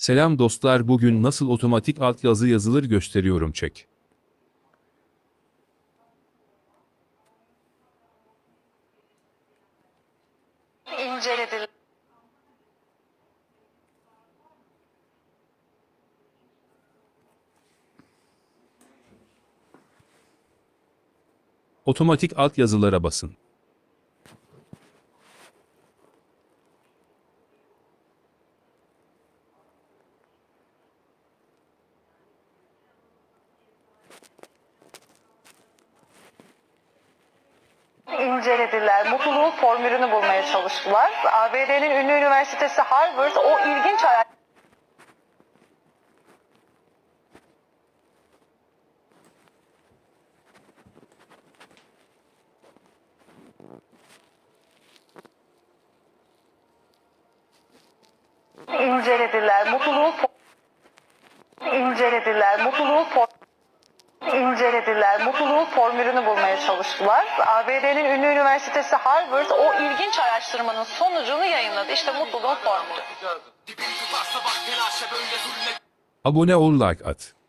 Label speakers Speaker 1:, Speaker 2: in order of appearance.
Speaker 1: Selam dostlar bugün nasıl otomatik altyazı yazılır gösteriyorum çek.
Speaker 2: incelediler.
Speaker 1: Otomatik altyazılara basın.
Speaker 2: İncelediler. Mutluluğun formülünü bulmaya çalıştılar. ABD'nin ünlü üniversitesi Harvard o ilginç hayal incelediler. Mutluluğun incelediler. Mutluluğun incelediler. Mutluluğun formülünü bulmaya çalıştılar. ABD'nin ünlü üniversitesi Harvard o ilginç araştırmanın sonucunu yayınladı. İşte mutluluğun formülü.
Speaker 1: Abone ol like at.